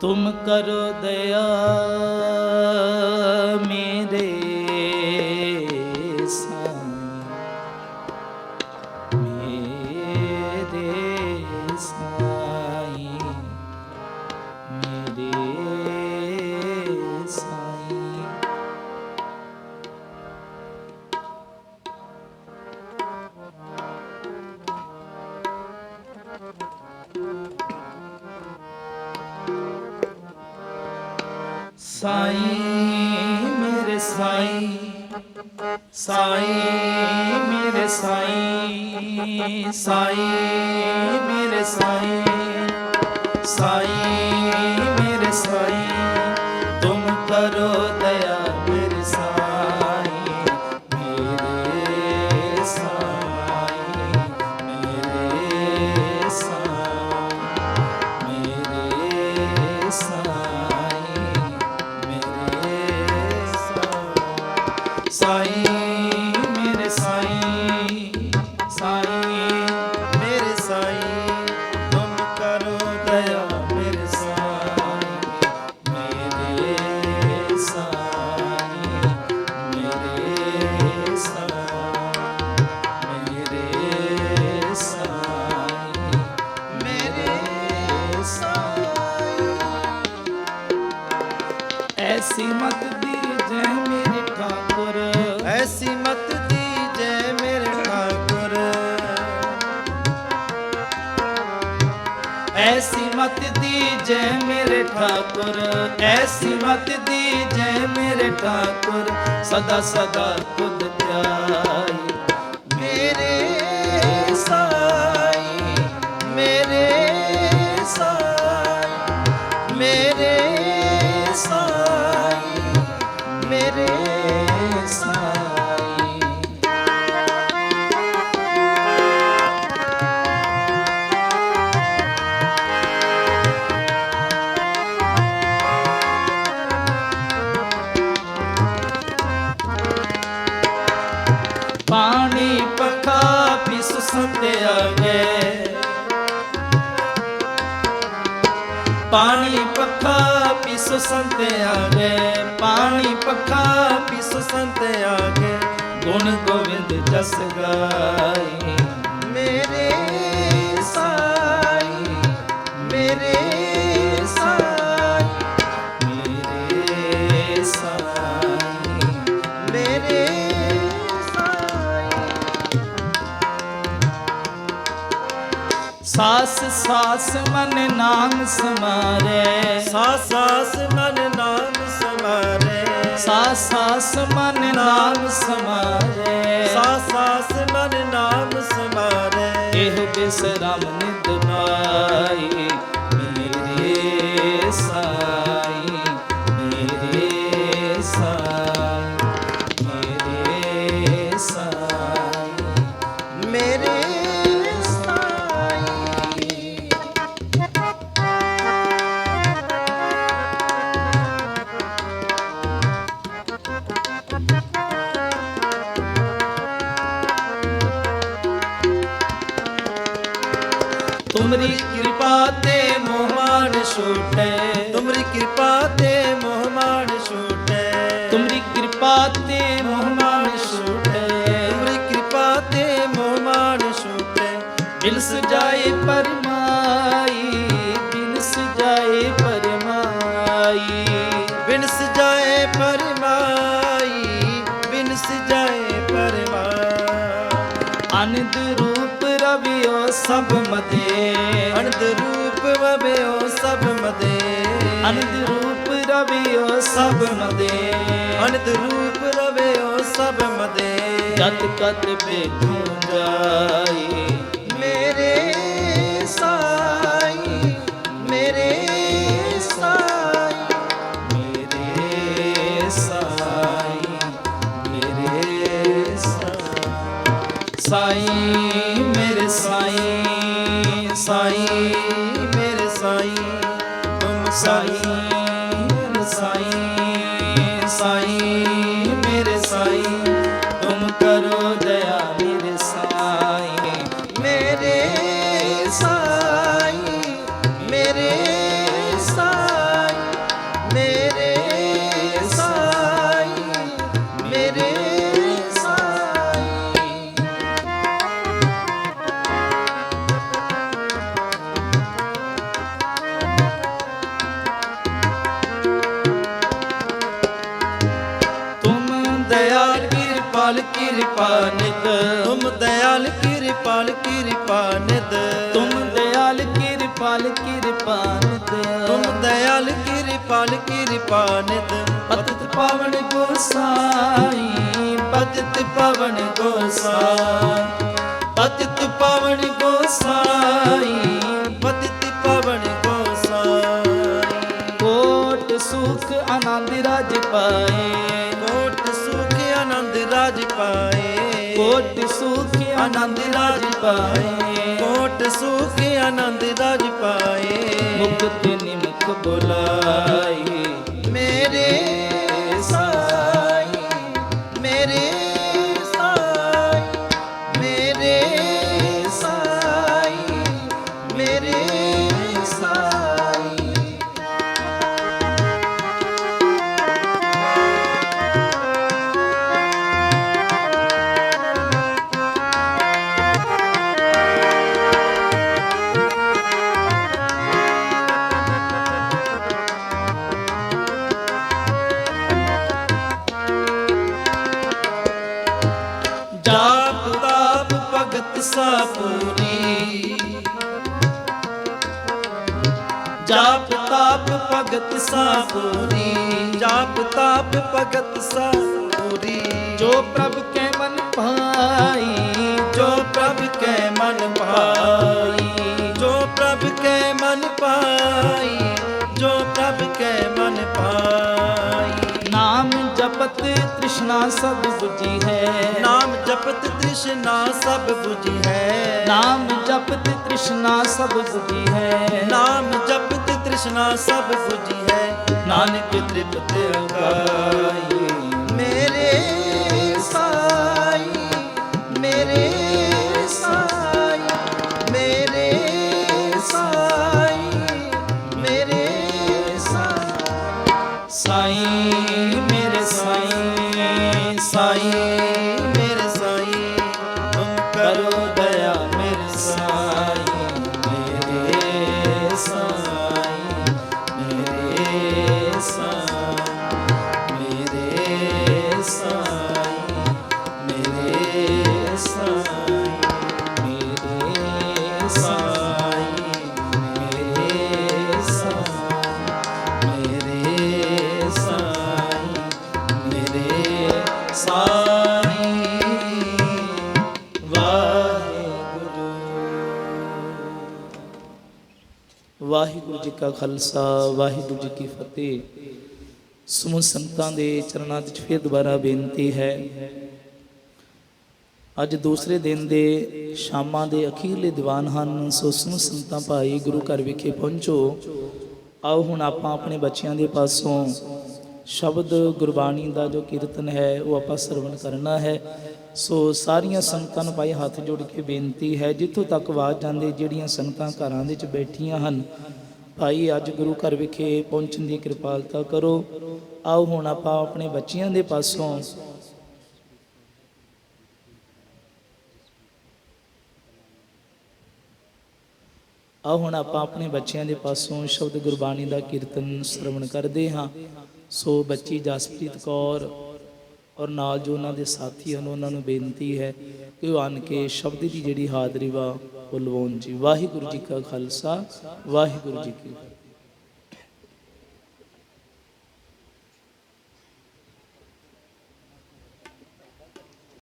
ਤੁਮ ਕਰੋ ਦਇਆ ਸਾਈ ਮੇਰੇ ਸਾਈ। ਸਾਈਂ ਮੇਰੇ ਸਾਈ। ਸਾਈ ਮੇਰੇ ਸਾਈ। ਸਾਈ ਐਸੀ ਮਤ ਦੀਜੈ ਮੇਰੇ ਠਾਕੁਰ, ਐਸੀ ਮਤ ਦੀ ਜੈ ਮੇਰੇ ਠਾਕੁਰ, ਸਦਾ ਸਦਾ ਤੁਧ ਧਿਆਈ ਪਾਣੀ ਪਖਾ ਪਿਸ ਸੰਤਿਆ ਗੇ ਪਾਣੀ ਪਖਾ ਪਿਸ ਸੰਤ ਗੇ ਗੁਣ ਗੋਬਿੰਦ ਜਸ ਗਾਈ ਸਾਸ ਸਾਸ ਮਨ ਨਾਮ ਸਮਾਰੇ। ਸਾਸ ਸਾਸ ਮਨ ਨਾਮ ਸਮਾਰੇ। ਸਾਸ ਸਾਸ ਮਨ ਨਾਮ ਸਮਾਰੇ। ਸਾਸ ਸਾਸ ਮਨ ਨਾਮ ਸਮਾਰੇ। ਇਹ ਬਿਸਰਮ ਨਿਦ ਪਾਈ ਛੋਟੇ। ਤੁਮਰੀ ਕਿਰਪਾ ਤੇ ਮੋਹ ਮਾਨ ਛੂਟੇ। ਤੁਮਰੀ ਕਿਰਪਾ ਤੇ ਮੋਹਮਾਨ ਛੋਟੇ। ਤੁਮਰੀ ਕਿਰਪਾ ਤੇ ਮੋਹ ਮਾਨ ਛੂਟੇ। ਬਿਨ ਸਜਾਏ ਪਰਮਾਈ ਬਿਨ ਸਜਾਏ ਪਰਮਾਈ। ਬਿਨ ਸਜਾਏ ਪਰਮਾਈ ਬਿਨ ਸਜਾਏ ਪਰਮਾਈ। ਅਨੰਦ ਰੂਪ ਰਵਿਓ ਸਭ ਮਦੇ। ਅਨੰਦ ਰੂਪ ਵਬਿਓ ਸਭ ਮਦੇ। ਅਨੰਦ ਰੂਪ ਰਵਿਓ ਸਭ ਮਦੇ। ਅਨੰਦ ਰੂਪ ਰਵਿਓ ਸਭ ਮਦੇ। ਜਤ ਕਤ ਬੇਖੋ ਜਾਈ। ਮੇਰੇ ਸਾਈਂ ਮੇਰੇ ਸਾਈਂ ਮੇਰੇ ਸਾਈ ਮੇਰੇ ਸਾਈ। ਸਾਈ ਕਿਰਪਾਲ ਕਿਰਪਾ ਨਿਤ। ਤੁਮ ਦਇਆਲ ਕਿਰਪਾਲ ਕਿਰਪਾ ਨਿਤ। ਤੁਮ ਦਇਆਲ ਕਿਰਪਾਲ ਕਿਰਪਾ ਨਿਤ। ਤੁਮ ਦਇਆਲ ਕਿਰਪਾਲ ਕਿਰਪਾ ਨਿਤ। ਪਤਿਤ ਪਾਵਨ ਗੋਸਾਈ ਪਤਿਤ ਪਾਵਨ ਗੋਸਾਈ। ਪਤਿਤ ਪਾਵਨ ਗੋਸਾਈ ਪਤਿਤ ਪਾਵਨ ਗੋਸਾਈ। ਕੋਟ ਸੁਖ ਆਨੰਦ ਰਾਜ ਪਾਏ। ਰਾਜ ਪਾਏ। ਕੋਟ ਸੁਖ ਆਨੰਦ ਰਾਜ ਪਾਏ। ਕੋਟ ਸੁਖ ਆਨੰਦ ਰਾਜ ਪਾਏ। ਮੁਕਤ ਨਿਮਕ ਬੁਲਾਈ ਜਾਪ ਤਾਪ ਭਗਤ ਸਾ ਪੂਰੀ ਜਾਪ ਤਾਪ ਭਗਤ ਸਾ ਪੂਰੀ ਜੋ ਪ੍ਰਭ ਕੈ ਮਨ ਭਾਈ ਜੋ ਪ੍ਰਭ ਕੈ ਮਨ ਭਾਈ। ਜੋ ਪ੍ਰਭ ਕੈ ਮਨ ਭਾਈ ਜੋ ਪ੍ਰਭ ਕੈ ਮਨ ਭਾਈ। ਨਾਮ ਜਪਤ ਤ੍ਰਿਸ਼ਨਾ ਸਭ ਬੁਝੀ ਹੈ। ਤ੍ਰਿਸ਼ਨਾ ਸਭ 부ਜੀ ਹੈ। ਨਾਮ ਜਪ ਤੇ ਤ੍ਰਿਸ਼ਨਾ ਸਭ 부ਜੀ ਹੈ। ਨਾਮ ਜਪ ਤੇ ਤ੍ਰਿਸ਼ਨਾ ਸਭ 부ਜੀ ਹੈ। ਨਾਨਕ ਤ੍ਰਿਪਤ ਉਗਾਈ ਮੇਰੇ ਸਾਈ ਮੇਰੇ ਸਾਈ ਮੇਰੇ ਸਾਈ ਮੇਰੇ ਸਾਈ ਮੇਰੇ ਸਾਈ ਸਾਈ। ਵਾਹਿਗੁਰੂ ਜੀ ਕਾ ਖਾਲਸਾ, ਵਾਹਿਗੁਰੂ ਜੀ ਕੀ ਫਤਿਹ। ਸਮੂਹ ਸੰਤਾਂ ਦੇ ਚਰਨਾਂ ਵਿੱਚ ਫਿਰ ਦੁਬਾਰਾ ਬੇਨਤੀ ਹੈ, ਅੱਜ ਦੂਸਰੇ ਦਿਨ ਦੇ ਸ਼ਾਮਾਂ ਦੇ ਅਖੀਰਲੇ ਦੀਵਾਨ ਹਨ, ਸੋ ਸਮੂਹ ਸੰਤਾਂ ਭਾਈ ਗੁਰੂ ਘਰ ਵਿਖੇ ਪਹੁੰਚੋ। ਆਓ ਹੁਣ ਆਪਾਂ ਆਪਣੇ ਬੱਚਿਆਂ ਦੇ ਪਾਸੋਂ ਸ਼ਬਦ ਗੁਰਬਾਣੀ ਦਾ ਜੋ ਕੀਰਤਨ ਹੈ, ਉਹ ਆਪਾਂ ਸਰਵਣ ਕਰਨਾ ਹੈ। ਸੋ ਸਾਰੀਆਂ ਸੰਗਤਾਂ ਨੂੰ ਭਾਈ ਹੱਥ ਜੋੜ ਕੇ ਬੇਨਤੀ ਹੈ, ਜਿੱਥੋਂ ਤੱਕ ਆਵਾਜ਼ ਜਾਂਦੇ, ਜਿਹੜੀਆਂ ਸੰਗਤਾਂ ਘਰਾਂ ਦੇ ਵਿੱਚ ਬੈਠੀਆਂ ਹਨ, ਭਾਈ ਅੱਜ ਗੁਰੂ ਘਰ ਵਿਖੇ ਪਹੁੰਚਣ ਦੀ ਕਿਰਪਾਲਤਾ ਕਰੋ। ਆਓ ਹੁਣ ਆਪਾਂ ਆਪਣੇ ਬੱਚਿਆਂ ਦੇ ਪਾਸੋਂ। ਆਓ ਹੁਣ ਆਪਾਂ ਆਪਣੇ ਬੱਚਿਆਂ ਦੇ ਪਾਸੋਂ ਸ਼ਬਦ ਗੁਰਬਾਣੀ ਦਾ ਕੀਰਤਨ ਸ਼ਰਵਣ ਕਰਦੇ ਹਾਂ। ਸੋ ਬੱਚੀ ਜਸਪ੍ਰੀਤ ਕੌਰ ਔਰ ਨਾਲ ਜੋ ਉਹਨਾਂ ਦੇ ਸਾਥੀ ਹਨ ਉਹਨਾਂ ਨੂੰ ਬੇਨਤੀ ਹੈ ਕਿ ਉਹ ਆਣ ਕੇ ਸ਼ਬਦ ਦੀ ਜਿਹੜੀ ਹਾਜ਼ਰੀ ਵਾ ਉਹ ਲਵਾਉਣ ਜੀ। ਵਾਹਿਗੁਰੂ ਜੀ ਕਾ ਖਾਲਸਾ, ਵਾਹਿਗੁਰੂ ਜੀ ਕੀ